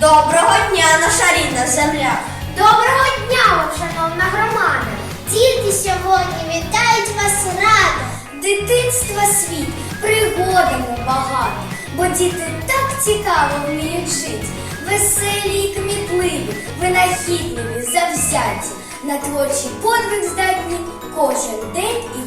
Доброго дня, наша рідна земля! Доброго дня вам, шановна громада! Діти сьогодні вітають вас радо! Дитинства світ, пригодами багато, бо діти так цікаво вміють жити. Веселі і кмітливі, винахідливі, завзяті, на творчий подвиг здатні кожен день і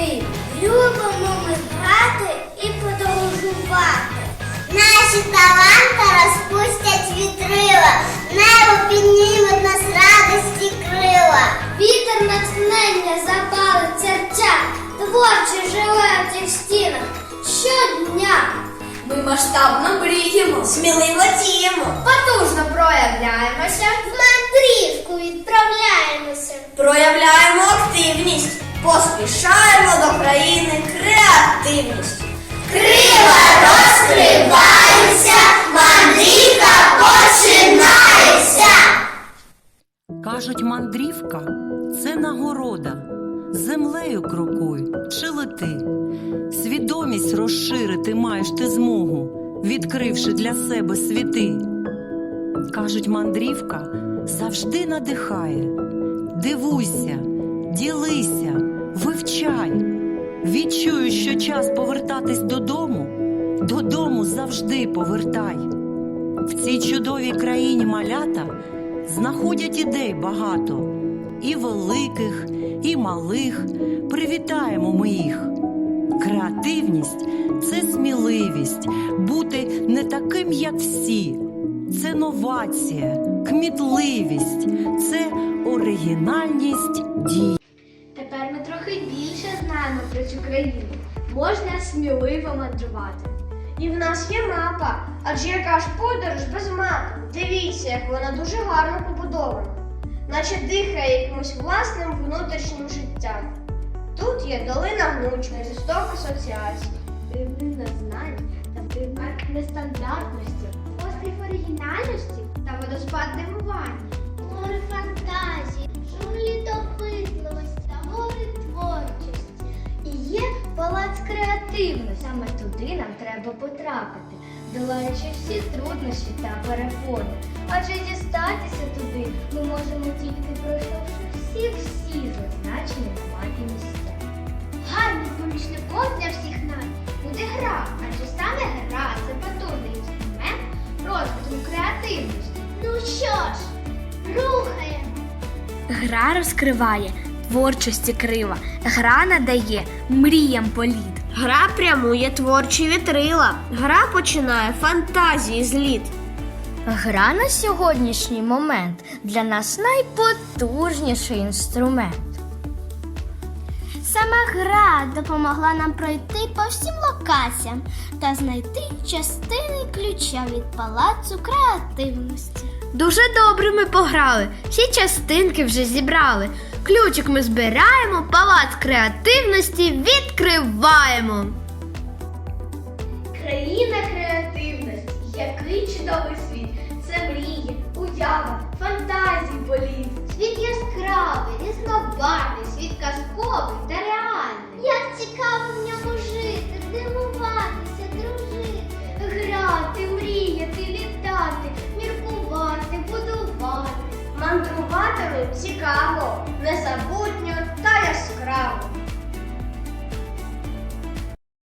активні. Любимо ми грати і подорожувати. Наші таланти розпустять вітрила, небо підніме нас радості крила. Вітер натхнення запалить серця, творче живе в цих стінах щодня. Ми масштабно мріємо, сміливо діємо, Потужно проявляємося, в мандрівку відправляємося. проявляємо поспішаємо до країни креативність. Крила розкриваються, мандрівка починається. Кажуть, мандрівка це нагорода. Землею крокуй чи лети. Свідомість розширити маєш ти змогу, відкривши для себе світи. Кажуть, мандрівка завжди надихає. Дивуйся, ділися, вивчай. Відчую, що час повертатись додому. Додому завжди повертай. В цій чудовій країні малята знаходять ідей багато, і великих, і малих. Привітаємо ми їх. Креативність це сміливість, бути не таким, як всі. Це новація, кмітливість, це оригінальність дій. Знаємо про цю країну. Можна сміливо мандрувати. І в нас є мапа, адже яка ж подорож без мапи. Дивіться, як вона дуже гарно побудована, наче дихає якимось власним внутрішнім життям. Тут є долина гнучка, зісток асоціацій. Рівнина знань та примар нестандартності, острів оригінальності та водоспад дивування. Гори фантазії, креативності. Саме туди нам треба потрапити, долаючи всі труднощі та перепони. Адже дістатися туди ми можемо тільки пройшовши всі-всі зазначені на місця. Гарним помічником для всіх нас буде гра, адже саме гра це потужний інструмент розвитку креативності. Ну що ж, рухаємо! Гра розкриває творчості крила, гра надає мріям політ. Гра прямує творчі вітрила. Гра починає фантазії зліт. Гра на сьогоднішній момент для нас найпотужніший інструмент. Сама гра допомогла нам пройти по всім локаціям та знайти частини ключа від палацу креативності. Дуже добре ми пограли, всі частинки вже зібрали. Ключик ми збираємо, палац креативності відкриваємо. Країна креативності, який чудовий світ. Це мрії, уява, фантазії політ. Світ яскравий, різнобарвний, світ казковий та реальний. Як цікаво в ньому жити, цікаво, незабутньо та яскраво.